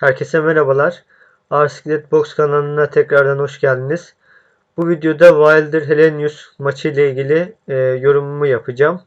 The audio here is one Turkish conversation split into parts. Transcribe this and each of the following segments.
Herkese merhabalar. Arsiklet Box kanalına tekrardan hoş geldiniz. Bu videoda Wilder Helenius maçı ile ilgili e, yorumumu yapacağım.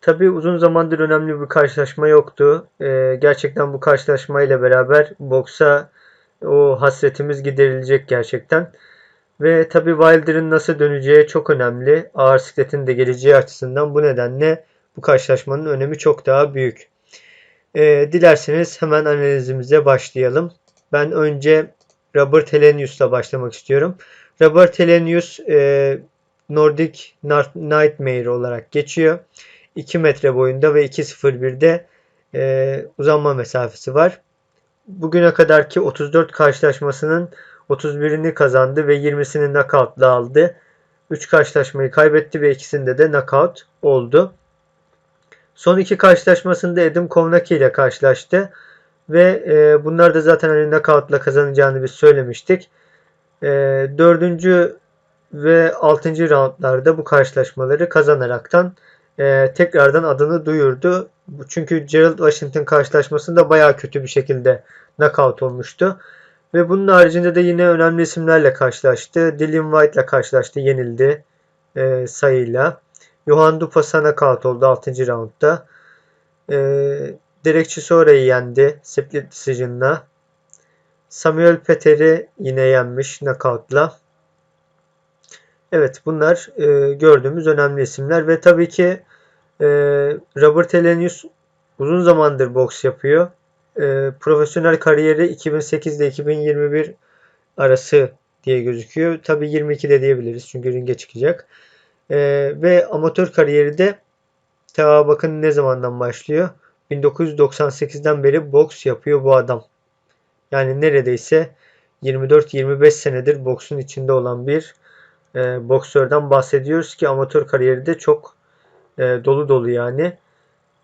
Tabi uzun zamandır önemli bir karşılaşma yoktu. E, gerçekten bu karşılaşma ile beraber boksa o hasretimiz giderilecek gerçekten. Ve tabi Wilder'ın nasıl döneceği çok önemli. Ağır de geleceği açısından bu nedenle bu karşılaşmanın önemi çok daha büyük. E, dilerseniz hemen analizimize başlayalım. Ben önce Robert Helenius'la başlamak istiyorum. Robert Helenius e, Nordic Nightmare olarak geçiyor. 2 metre boyunda ve 2.01'de e, uzanma mesafesi var. Bugüne kadarki 34 karşılaşmasının 31'ini kazandı ve 20'sini knockout'la aldı. 3 karşılaşmayı kaybetti ve ikisinde de knockout oldu. Son iki karşılaşmasında Edim Kovnaki ile karşılaştı. Ve e, bunlar da zaten hani knockout'la kazanacağını biz söylemiştik. E, dördüncü ve altıncı roundlarda bu karşılaşmaları kazanaraktan e, tekrardan adını duyurdu. Çünkü Gerald Washington karşılaşmasında baya kötü bir şekilde knockout olmuştu. Ve bunun haricinde de yine önemli isimlerle karşılaştı. Dillian White ile karşılaştı, yenildi e, sayıyla. Johan Dupas'a knockout oldu 6. roundda. E, Derek Chisora'yı yendi split decision'la. Samuel Peter'i yine yenmiş knockout'la. Evet bunlar e, gördüğümüz önemli isimler ve tabii ki e, Robert Helenius uzun zamandır boks yapıyor. E, profesyonel kariyeri 2008 ile 2021 arası diye gözüküyor. Tabii 22 de diyebiliriz çünkü ringe çıkacak. E, ve amatör kariyeri de ta bakın ne zamandan başlıyor. 1998'den beri boks yapıyor bu adam. Yani neredeyse 24-25 senedir boksun içinde olan bir e, boksörden bahsediyoruz ki amatör kariyeri de çok e, dolu dolu yani.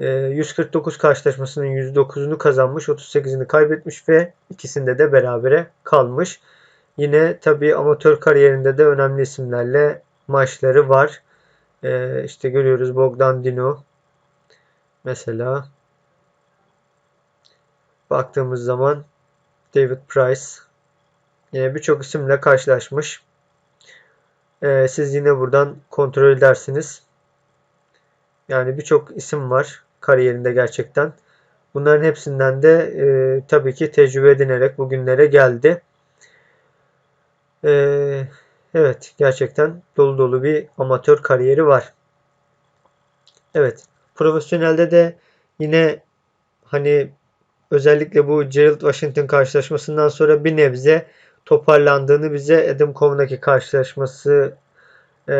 E, 149 karşılaşmasının 109'unu kazanmış, 38'ini kaybetmiş ve ikisinde de berabere kalmış. Yine tabii amatör kariyerinde de önemli isimlerle maçları var. E, işte görüyoruz Bogdan Dino mesela baktığımız zaman David Price yine birçok isimle karşılaşmış. Ee, siz yine buradan kontrol edersiniz. Yani birçok isim var kariyerinde gerçekten. Bunların hepsinden de e, tabii ki tecrübe edinerek bugünlere geldi. E, evet gerçekten dolu dolu bir amatör kariyeri var. Evet profesyonelde de yine hani özellikle bu Gerald Washington karşılaşmasından sonra bir nebze toparlandığını bize Adam Coven'daki karşılaşması e,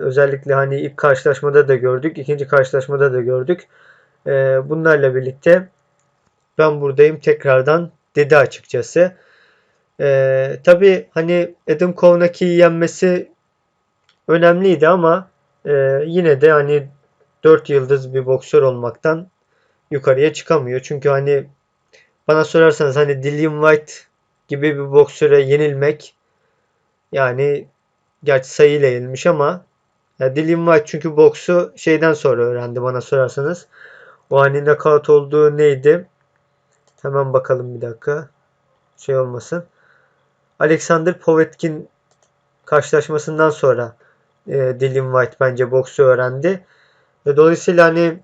özellikle hani ilk karşılaşmada da gördük, ikinci karşılaşmada da gördük. E, bunlarla birlikte ben buradayım tekrardan dedi açıkçası. E, Tabi hani Adam Coven'daki yenmesi önemliydi ama e, yine de hani 4 yıldız bir boksör olmaktan yukarıya çıkamıyor. Çünkü hani bana sorarsanız hani Dillian White gibi bir boksöre yenilmek yani gerçi sayıyla yenilmiş ama ya Dillian White çünkü boksu şeyden sonra öğrendi bana sorarsanız. O hani knockout olduğu neydi? Hemen bakalım bir dakika. Şey olmasın. Alexander Povetkin karşılaşmasından sonra e, Dillian White bence boksu öğrendi. Ve dolayısıyla hani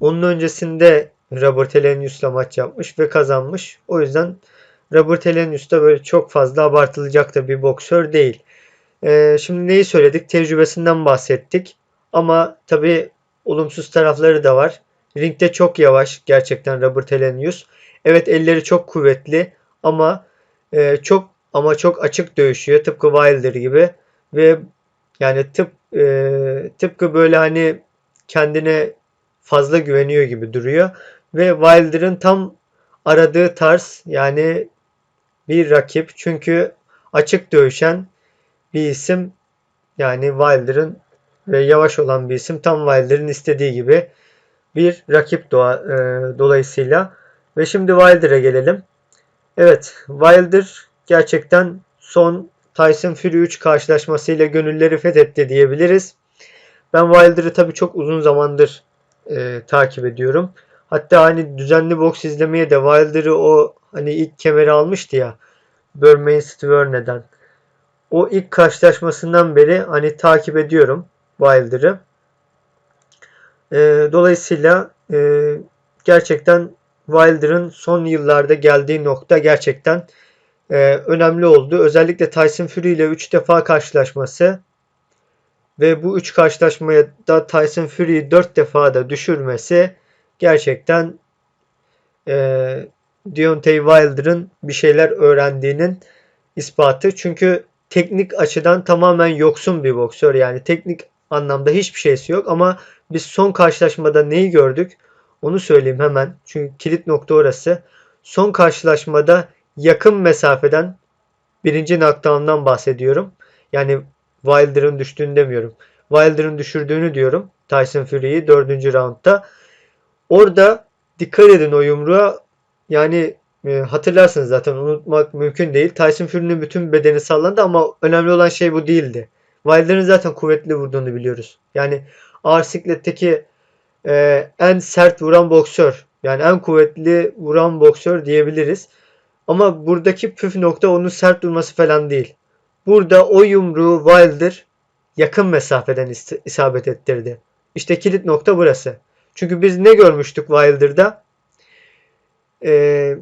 onun öncesinde Robert Helenius'la maç yapmış ve kazanmış. O yüzden Robert Helenius da böyle çok fazla abartılacak da bir boksör değil. Ee, şimdi neyi söyledik? Tecrübesinden bahsettik. Ama tabii olumsuz tarafları da var. Ringde çok yavaş gerçekten Robert Helenius. Evet elleri çok kuvvetli ama e, çok ama çok açık dövüşüyor tıpkı Wilder gibi ve yani tıp e, tıpkı böyle hani kendine fazla güveniyor gibi duruyor ve Wilder'ın tam aradığı tarz yani bir rakip. Çünkü açık dövüşen bir isim yani Wilder'ın ve yavaş olan bir isim tam Wilder'ın istediği gibi bir rakip doğa, e, dolayısıyla. Ve şimdi Wilder'a gelelim. Evet Wilder gerçekten son Tyson Fury 3 karşılaşmasıyla gönülleri fethetti diyebiliriz. Ben Wilder'ı tabii çok uzun zamandır e, takip ediyorum. Hatta hani düzenli boks izlemeye de Wilder'ı o hani ilk kemeri almıştı ya. Bermain Stverne'den. O ilk karşılaşmasından beri hani takip ediyorum Wilder'ı. E, dolayısıyla e, gerçekten Wilder'ın son yıllarda geldiği nokta gerçekten e, önemli oldu. Özellikle Tyson Fury ile 3 defa karşılaşması ve bu 3 karşılaşmaya da Tyson Fury'yi 4 defa da düşürmesi gerçekten e, Deontay Wilder'ın bir şeyler öğrendiğinin ispatı. Çünkü teknik açıdan tamamen yoksun bir boksör. Yani teknik anlamda hiçbir şeysi yok ama biz son karşılaşmada neyi gördük? Onu söyleyeyim hemen. Çünkü kilit nokta orası. Son karşılaşmada yakın mesafeden birinci knockdown'dan bahsediyorum. Yani Wilder'ın düştüğünü demiyorum. Wilder'ın düşürdüğünü diyorum. Tyson Fury'yi dördüncü roundda. Orada dikkat edin o yumruğa. Yani e, hatırlarsınız zaten unutmak mümkün değil. Tyson Fury'nin bütün bedeni sallandı ama önemli olan şey bu değildi. Wilder'ın zaten kuvvetli vurduğunu biliyoruz. Yani ağır sikletteki e, en sert vuran boksör. Yani en kuvvetli vuran boksör diyebiliriz. Ama buradaki püf nokta onun sert durması falan değil. Burada o yumruğu Wilder yakın mesafeden isabet ettirdi. İşte kilit nokta burası. Çünkü biz ne görmüştük Wilder'da? Ee,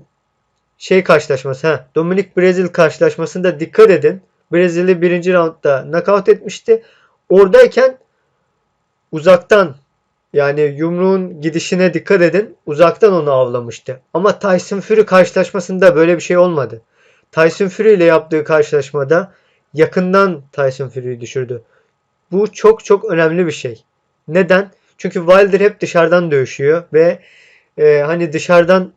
şey karşılaşması. Ha, Dominik Brezil karşılaşmasında dikkat edin. Brezil'i birinci roundda knockout etmişti. Oradayken uzaktan yani yumruğun gidişine dikkat edin. Uzaktan onu avlamıştı. Ama Tyson Fury karşılaşmasında böyle bir şey olmadı. Tyson Fury ile yaptığı karşılaşmada yakından Tyson Fury'yi düşürdü. Bu çok çok önemli bir şey. Neden? Çünkü Wilder hep dışarıdan dövüşüyor ve e, hani dışarıdan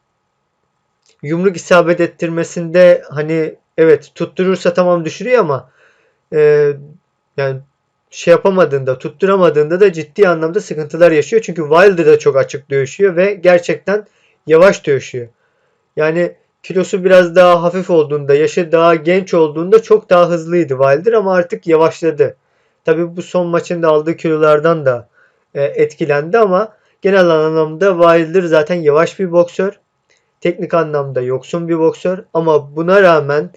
yumruk isabet ettirmesinde hani evet tutturursa tamam düşürüyor ama e, yani şey yapamadığında, tutturamadığında da ciddi anlamda sıkıntılar yaşıyor. Çünkü Wilder da çok açık dövüşüyor ve gerçekten yavaş dövüşüyor. Yani kilosu biraz daha hafif olduğunda, yaşı daha genç olduğunda çok daha hızlıydı Wilder ama artık yavaşladı. Tabi bu son maçında aldığı kilolardan da e, etkilendi ama genel anlamda Wilder zaten yavaş bir boksör. Teknik anlamda yoksun bir boksör ama buna rağmen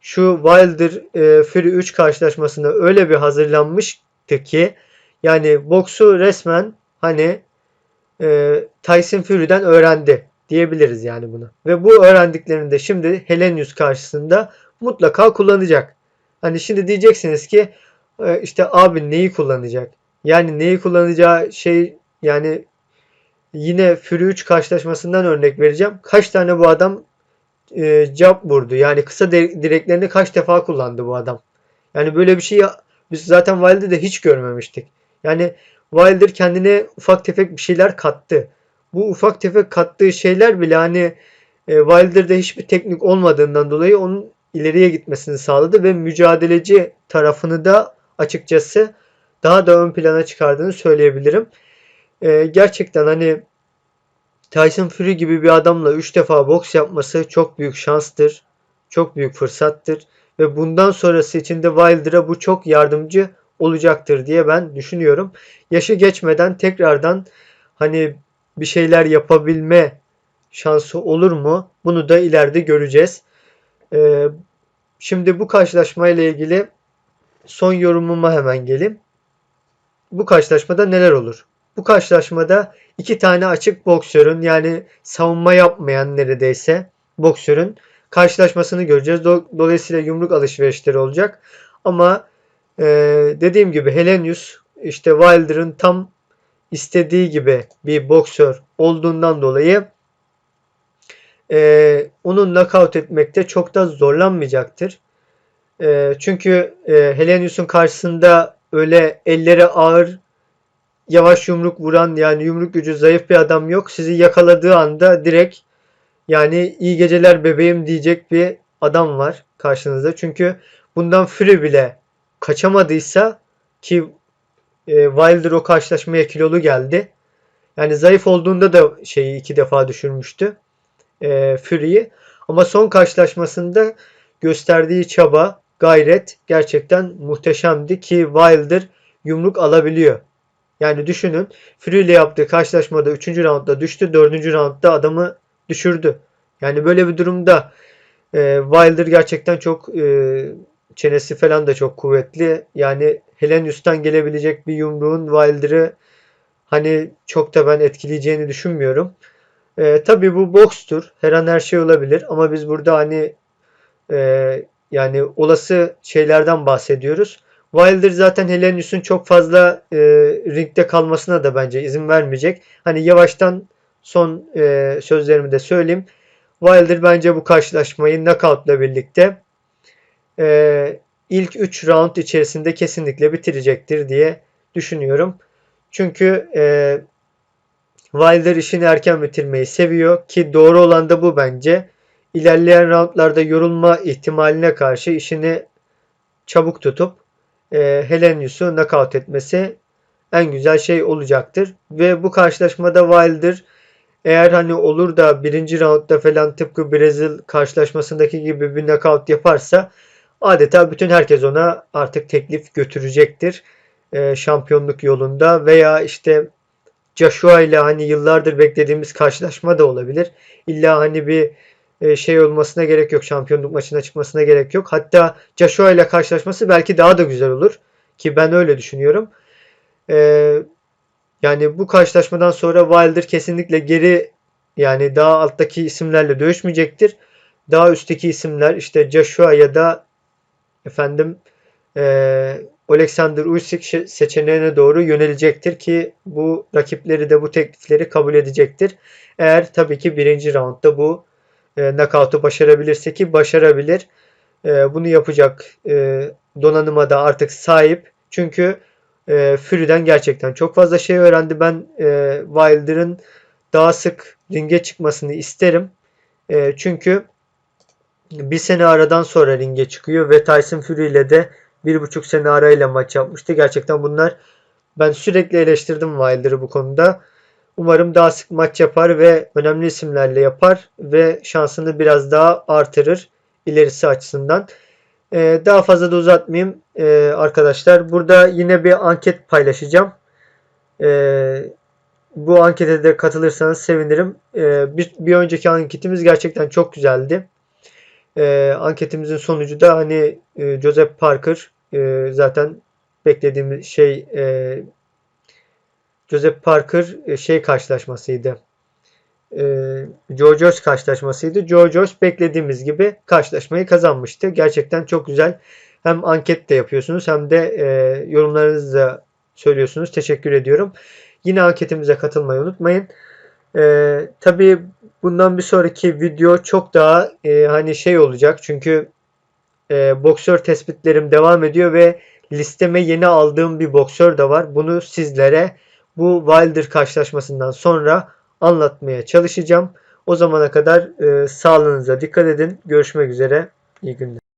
şu Wilder e, Fury 3 karşılaşmasında öyle bir hazırlanmıştı ki yani boksu resmen hani e, Tyson Fury'den öğrendi diyebiliriz yani bunu. Ve bu öğrendiklerini de şimdi Helenius karşısında mutlaka kullanacak. Hani şimdi diyeceksiniz ki e, işte abi neyi kullanacak? Yani neyi kullanacağı şey yani yine Fury 3 karşılaşmasından örnek vereceğim. Kaç tane bu adam e, jab vurdu. Yani kısa direklerini kaç defa kullandı bu adam. Yani böyle bir şey biz zaten Wilder'de hiç görmemiştik. Yani Wilder kendine ufak tefek bir şeyler kattı. Bu ufak tefek kattığı şeyler bile hani e, Wilder'da hiçbir teknik olmadığından dolayı onun ileriye gitmesini sağladı ve mücadeleci tarafını da açıkçası daha da ön plana çıkardığını söyleyebilirim. E, gerçekten hani Tyson Fury gibi bir adamla 3 defa boks yapması çok büyük şanstır. Çok büyük fırsattır. Ve bundan sonrası için de Wilder'a bu çok yardımcı olacaktır diye ben düşünüyorum. Yaşı geçmeden tekrardan hani bir şeyler yapabilme şansı olur mu? Bunu da ileride göreceğiz. Ee, şimdi bu karşılaşmayla ilgili son yorumuma hemen geleyim. Bu karşılaşmada neler olur? Bu karşılaşmada iki tane açık boksörün yani savunma yapmayan neredeyse boksörün karşılaşmasını göreceğiz. Dolayısıyla yumruk alışverişleri olacak. Ama e, dediğim gibi Helenius işte Wilder'ın tam istediği gibi bir boksör olduğundan dolayı e, onu knockout etmekte çok da zorlanmayacaktır. E, çünkü e, Helenius'un karşısında öyle elleri ağır yavaş yumruk vuran yani yumruk gücü zayıf bir adam yok. Sizi yakaladığı anda direkt yani iyi geceler bebeğim diyecek bir adam var karşınızda. Çünkü bundan Fury bile kaçamadıysa ki e, Wilder o karşılaşmaya kilolu geldi. Yani zayıf olduğunda da şeyi iki defa düşürmüştü. E, Fury'yi. Ama son karşılaşmasında gösterdiği çaba, gayret gerçekten muhteşemdi ki Wilder yumruk alabiliyor. Yani düşünün Fury ile yaptığı karşılaşmada 3. roundda düştü. 4. roundda adamı düşürdü. Yani böyle bir durumda e, Wilder gerçekten çok e, çenesi falan da çok kuvvetli. Yani Helenius'tan gelebilecek bir yumruğun Wilder'ı hani çok da ben etkileyeceğini düşünmüyorum. E, tabii bu bokstur. Her an her şey olabilir ama biz burada hani e, yani olası şeylerden bahsediyoruz. Wilder zaten Helenius'un çok fazla e, ringde kalmasına da bence izin vermeyecek. Hani yavaştan son e, sözlerimi de söyleyeyim. Wilder bence bu karşılaşmayı knockout'la birlikte e, ilk 3 round içerisinde kesinlikle bitirecektir diye düşünüyorum. Çünkü e, Wilder işini erken bitirmeyi seviyor ki doğru olan da bu bence. İlerleyen roundlarda yorulma ihtimaline karşı işini çabuk tutup e, Helenius'u knockout etmesi en güzel şey olacaktır. Ve bu karşılaşmada Wilder eğer hani olur da birinci roundda falan tıpkı Brezil karşılaşmasındaki gibi bir knockout yaparsa adeta bütün herkes ona artık teklif götürecektir. E, şampiyonluk yolunda veya işte Joshua ile hani yıllardır beklediğimiz karşılaşma da olabilir. İlla hani bir şey olmasına gerek yok. Şampiyonluk maçına çıkmasına gerek yok. Hatta Joshua ile karşılaşması belki daha da güzel olur. Ki ben öyle düşünüyorum. Ee, yani bu karşılaşmadan sonra Wilder kesinlikle geri yani daha alttaki isimlerle dövüşmeyecektir. Daha üstteki isimler işte Joshua ya da efendim e, Alexander Usyk seçeneğine doğru yönelecektir ki bu rakipleri de bu teklifleri kabul edecektir. Eğer tabii ki birinci roundda bu e, knockout'u başarabilirse ki başarabilir. E, bunu yapacak e, donanıma da artık sahip. Çünkü e, Fury'den gerçekten çok fazla şey öğrendi. Ben e, Wilder'ın daha sık ringe çıkmasını isterim. E, çünkü bir sene aradan sonra ringe çıkıyor ve Tyson Fury ile de bir buçuk sene arayla maç yapmıştı. Gerçekten bunlar ben sürekli eleştirdim Wilder'ı bu konuda. Umarım daha sık maç yapar ve önemli isimlerle yapar ve şansını biraz daha artırır ilerisi açısından. Ee, daha fazla da uzatmayayım ee, arkadaşlar. Burada yine bir anket paylaşacağım. Ee, bu ankete de katılırsanız sevinirim. Ee, bir, bir önceki anketimiz gerçekten çok güzeldi. Ee, anketimizin sonucu da hani e, Joseph Parker e, zaten beklediğimiz şey e, Joseph Parker e, şey karşılaşmasıydı. Joe Joyce karşılaşmasıydı. Joe Joyce beklediğimiz gibi karşılaşmayı kazanmıştı. Gerçekten çok güzel. Hem anket de yapıyorsunuz hem de e, yorumlarınızı da söylüyorsunuz. Teşekkür ediyorum. Yine anketimize katılmayı unutmayın. E, tabii bundan bir sonraki video çok daha hani şey olacak. Çünkü e, boksör tespitlerim devam ediyor ve listeme yeni aldığım bir boksör de var. Bunu sizlere bu Wilder karşılaşmasından sonra anlatmaya çalışacağım. O zamana kadar e, sağlığınıza dikkat edin. Görüşmek üzere. İyi günler.